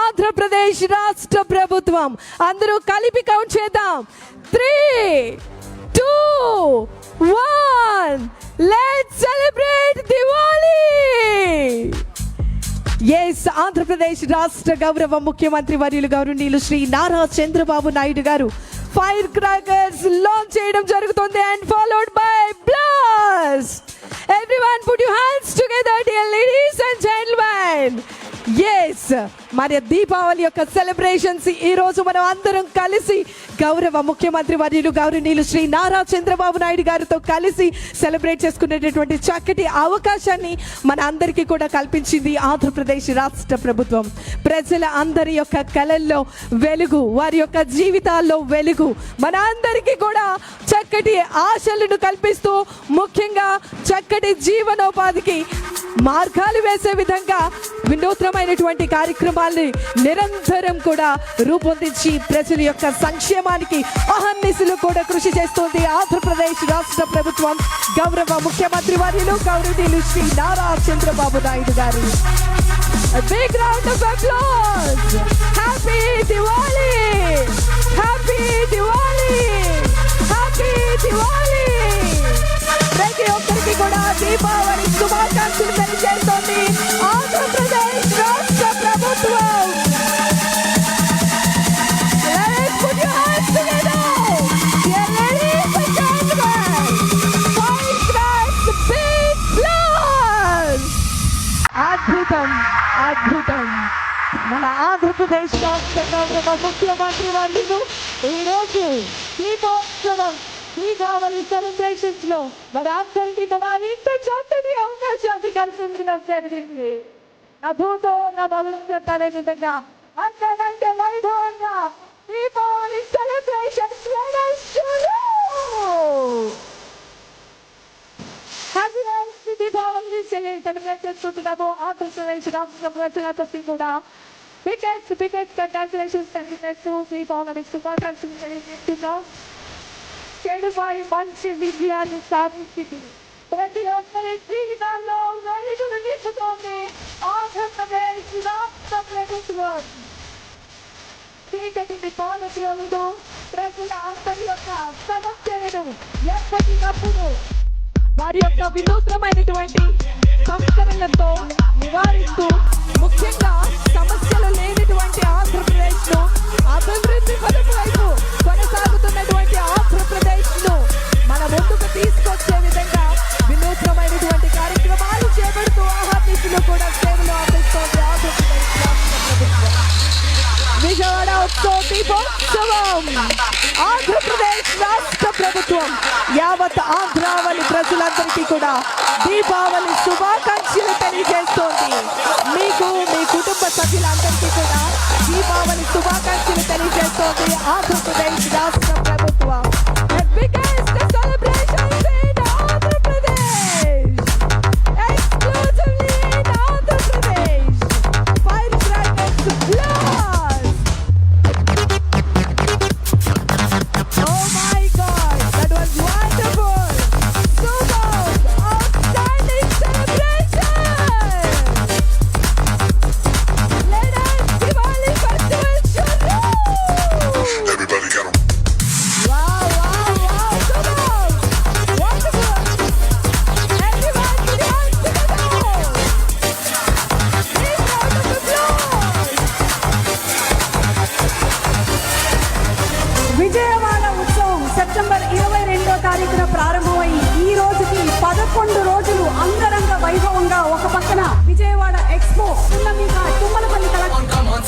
ఆంధ్రప్రదేశ్ రాష్ట్ర ప్రభుత్వం. అందరూ కలిపి కౌంట్ చేద్దాం. Three two one let celebrate Diwali yes Andhra Pradesh రాష్ట్ర గౌరవ ముఖ్యమంత్రి వర్యులు గౌరవనీయులు శ్రీ నారా చంద్రబాబు నాయుడు గారు ఫైర్ క్రాకర్స్ లాంచ్ చేయడం జరుగుతుంది and followed by blast everyone put you hands together dear ladies and gentlemen yes మరి దీపావళి యొక్క సెలబ్రేషన్స్ ఈ రోజు మనం అందరం కలిసి గౌరవ ముఖ్యమంత్రి వర్యులు గౌరవనీయులు శ్రీ నారా చంద్రబాబు నాయుడు గారితో కలిసి సెలబ్రేట్ చేసుకునేటటువంటి చక్కటి అవకాశాన్ని మన అందరికీ కూడా కల్పించింది ఆంధ్రప్రదేశ్ రాష్ట్ర ప్రభుత్వం. ప్రజల అందరి యొక్క కళల్లో వెలుగు వారి యొక్క జీవితాల్లో వెలుగు. మన అందరికీ కూడా చక్కటి ఆశలను కల్పిస్తూ ముఖ్యంగా చక్కటి జీవనోపాధికి మార్గాలు వేసే విధంగా వినూత్నమైనటువంటి కార్యక్రమాల్ని నిరంతరం కూడా రూపొందించి ప్రజల యొక్క సంక్షేమానికి అహర్నిశలు కూడా కృషి చేస్తోంది ఆంధ్రప్రదేశ్ రాష్ట్ర ప్రభుత్వం. గౌరవ ముఖ్యమంత్రి వర్యులు గౌరవనీయులు Shri Nara Chandrababu Naidu garu. Big round of happy Diwali happy Diwali happy Diwali ప్రతి ఒక్కరికి కూడా దీపావళి శుభాకాంక్షలు presidente da Casa da Sociedade Marido, Hiroshi Kiko Tsuno, Kiko Valentino Precision, Baratzen Kiko Valente Chate de Onga Chate Calcin Financeiro de Mim. A Budo na Balança Tarek de Gá, a Tarek Maidona, Kiko Valentino Precision, Svenaz Chulu! Hazırlanmış bir bağımlı şeyleri temel etmek zorunda bu antrenörün şansı kapılatına tasarımda Biggest, biggest congratulations and congratulations all of Mr. Vargas and the Dog. Certified once in and Southern City. Let the offering please alone, ready to the mission of the author of the love of the British. Please let it be born of your little, present after your house, son of Teredo, yes, what is up to Come to the Mani 20, ಸಂಸ್ಕರಣೆಯಂತೋ ನಿವಾರಿಸು ముఖ్యంగా సమస్యలు లేనిటువంటి ఆంధ్రప్రదేశ్ను అభివృద్ధి పథకం వైపు కొనసాగుతున్నటువంటి ఆంధ్రప్రదేశ్ను మన ముందుకు తీసుకొచ్చే విధంగా వినూత్నమైనటువంటి కార్యక్రమాలు చేపడుతూ ఆహ్వానిస్తులు కూడా సేవలు అందిస్తోంది ఆంధ్రప్రదేశ్ రాష్ట్ర ప్రభుత్వం. విజయవాడ ఉత్సవ దీపోత్సవం. ఆంధ్రప్రదేశ్ రాష్ట్ర ప్రభుత్వం యావత్ ప్రజలందరికీ కూడా దీపావళి శుభాకాంక్షలు తెలియజేస్తోంది. మీకు మీ కుటుంబ సభ్యులందరికీ కూడా దీపావళి శుభాకాంక్షలు తెలియజేస్తోంది. పదకొండు రోజులు అంగరంగ వైభవంగా ఒక పక్కన విజయవాడ ఎక్స్పో మీద తుమ్మలపల్లి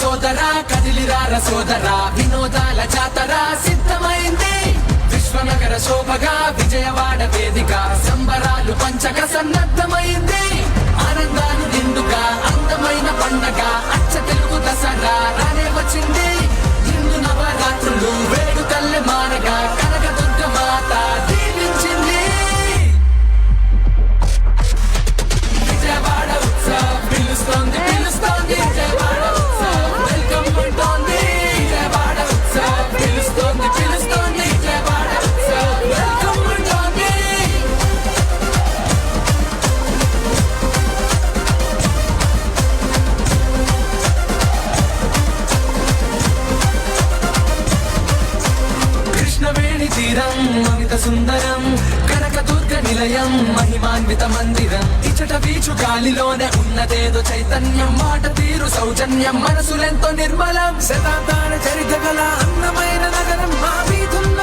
సోదరా కదిలిరార సోదరా వినోదాల జాతర సిద్ధమైంది. విశ్వనగర శోభగా విజయవాడ వేదిక సంబరాలు పంచక సన్నద్ధమైంది. మందిరం అమిత సుందరం కనకదుర్గ నిలయం మహిమాన్విత మందిరం. ఇచ్చట వీచు గాలిలోనే ఉన్నదేదో చైతన్యం మాట తీరు సౌజన్యం మనసులెంతో నిర్మలం. శతాబ్దాల చరిత్ర గల అందమైన నగరం మా వీధుల్లో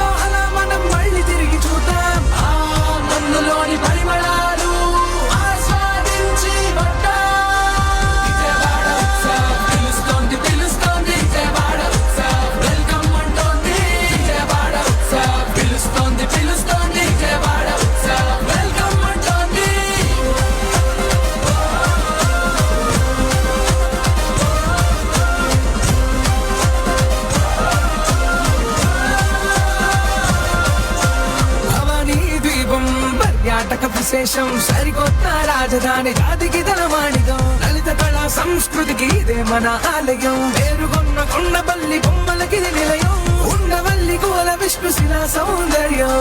దేశం సరికొత్త రాజధాని జాతికి తలమాణిగం లలిత కళా సంస్కృతికి ఇదే మన ఆలయం. పేరుగొన్న కొండపల్లి బొమ్మలకి నిలయం. ఉండవల్లి కోల విష్ణుశిల సౌందర్యం.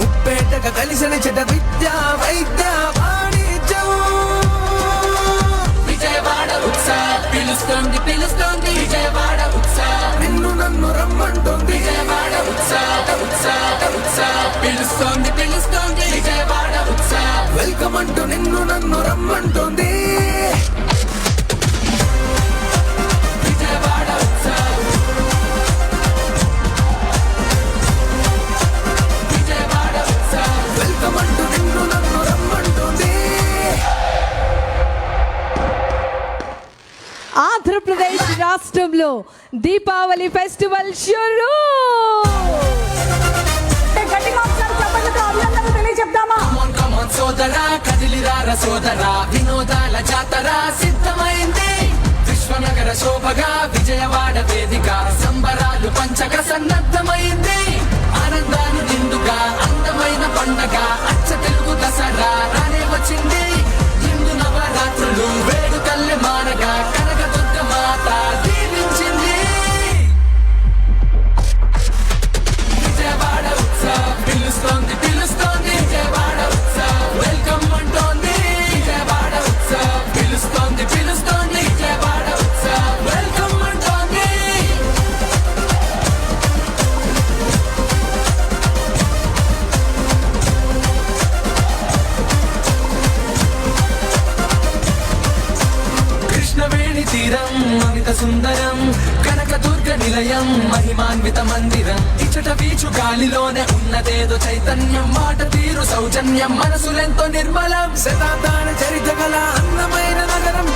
ముప్పేటక కలిసిన చెట విద్య వైద్య ఆంధ్రప్రదేశ్ రాష్ట్రంలో దీపావళి ఫెస్టివల్ షురూ! సోదరా కదిలిరార సోదరా వినోదాల జాతర సిద్ధమైంది. విశ్వనగర శోభగా విజయవాడ వేదిక సంబరాలు పంచక సన్నద్ధమైంది. ఆనందాలు నిండుగా అందమైన పండగ అచ్చ తెలుగు దసరా రానే వచ్చింది. హిందూ నవరాత్రులు వేడుకల్లె మారగా కనకదుర్గ mata. నిలయం మహిమాన్విత మందిరం. ఇచ్చట వీచు గాలిలోనే ఉన్నదేదో చైతన్యం. మాట తీరు సౌజన్యం మనసులెంతో నిర్మలం. శతాబ్దాల చరిత్ర గల అందమైన నగరం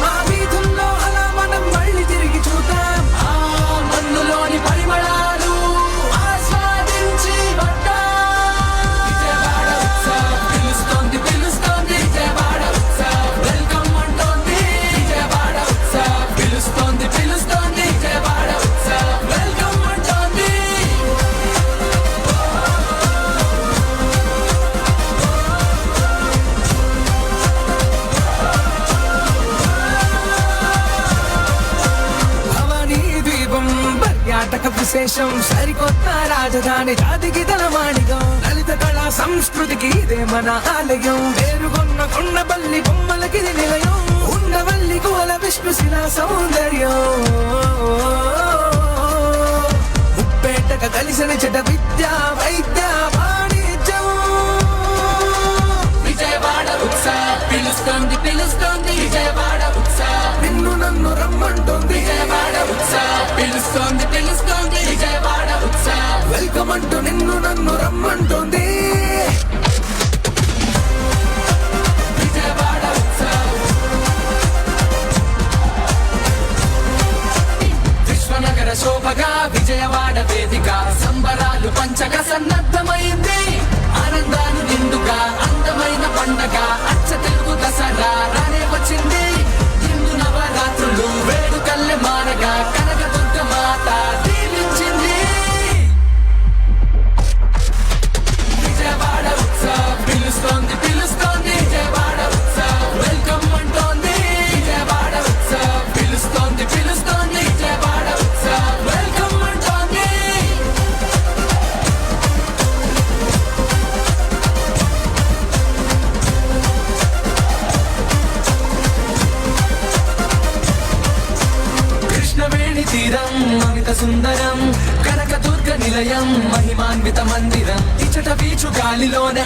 నాటక విశేషం. సరికొత్త రాజధాని జాతికి తలమాణిగం లలిత కళా సంస్కృతికి ఇదే మన ఆలయం. పేరుగొన్న కొండపల్లి బొమ్మలకి నిలయం. ఉండవల్లి కోల విష్ణుశిల సౌందర్యం. ఉప్పేటక కలిసిన చెడ్డ విద్య వైద్య సుందరం మహిమాన్విత మందిరం ఇచ్చట బీచు గాలిలోనే